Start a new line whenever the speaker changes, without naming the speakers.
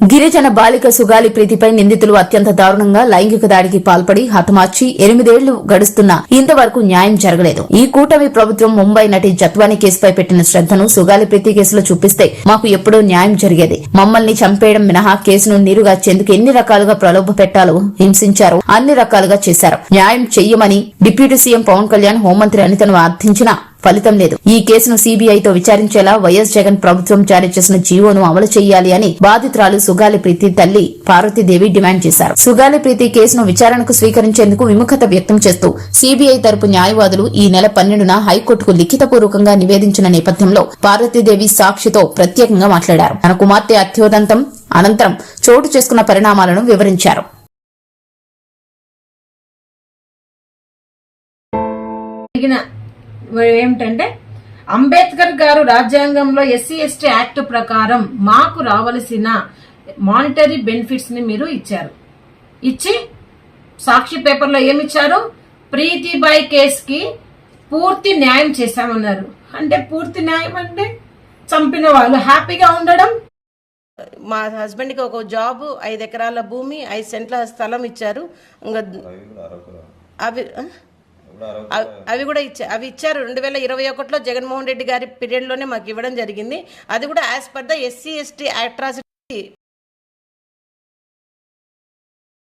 గిరిజన బాలిక సుగాలి ప్రీతిపై నిందితులు అత్యంత దారుణంగా లైంగిక దాడికి పాల్పడి హతమార్చి ఎనిమిదేళ్ళు గడుస్తున్నా ఇంతవరకు న్యాయం జరగలేదు. ఈ కూటమి ప్రభుత్వం ముంబై నటి జత్వాని కేసుపై పెట్టిన శ్రద్దను సుగాలి ప్రీతి కేసులో చూపిస్తే మాకు ఎప్పుడో న్యాయం జరిగేది. మమ్మల్ని చంపేయడం మినహా కేసును నీరుగార్చేందుకు ఎన్ని రకాలుగా ప్రలోభ పెట్టాలో హింసించారో అన్ని రకాలుగా చేశారు. న్యాయం చెయ్యమని డిప్యూటీ సీఎం పవన్ కళ్యాణ్ హోంమంత్రి అనితను అర్థించినా ఫలితం లేదు. ఈ కేసును సీబీఐతో విచారించేలా వైఎస్ జగన్ ప్రభుత్వం జారీ చేసిన జీవోను అమలు చేయాలి అని బాధితురాలు సుగాలి ప్రీతి తల్లి పార్వతీదేవి డిమాండ్ చేశారు. సుగాలి ప్రీతి కేసును విచారణకు స్వీకరించేందుకు విముఖత వ్యక్తం చేస్తూ సీబీఐ తరపు న్యాయవాదులు ఈ నెల పన్నెండున హైకోర్టుకు లిఖితపూర్వకంగా నివేదించిన నేపథ్యంలో పార్వతీదేవి సాక్షితో ప్రత్యేకంగా మాట్లాడారు. తన కుమార్తె అత్యోదంతం అనంతరం చోటు చేసుకున్న పరిణామాలను వివరించారు.
జరిగిన ఏమిటంటే అంబేద్కర్ గారు రాజ్యాంగంలో ఎస్సీ ఎస్టీ యాక్ట్ ప్రకారం మాకు రావలసిన మానిటరీ బెనిఫిట్స్ని మీరు ఇచ్చారు. ఇచ్చి సాక్షి పేపర్లో ఏమిచ్చారు? ప్రీతిబాయ్ కేసుకి పూర్తి న్యాయం చేశామన్నారు. అంటే పూర్తి న్యాయం అంటే చంపిన వాళ్ళు హ్యాపీగా ఉండడం?
మా హస్బెండ్కి ఒక జాబ్ ఐదు ఎకరాల భూమి ఐదు సెంట్ల స్థలం ఇచ్చారు. ఇంకా అవి అవి కూడా ఇచ్చా అవి ఇచ్చారు. రెండు వేల ఇరవై ఒకటిలో జగన్మోహన్ రెడ్డి గారి పీరియడ్లోనే మాకు ఇవ్వడం జరిగింది. అది కూడా as per the SC ST atrocity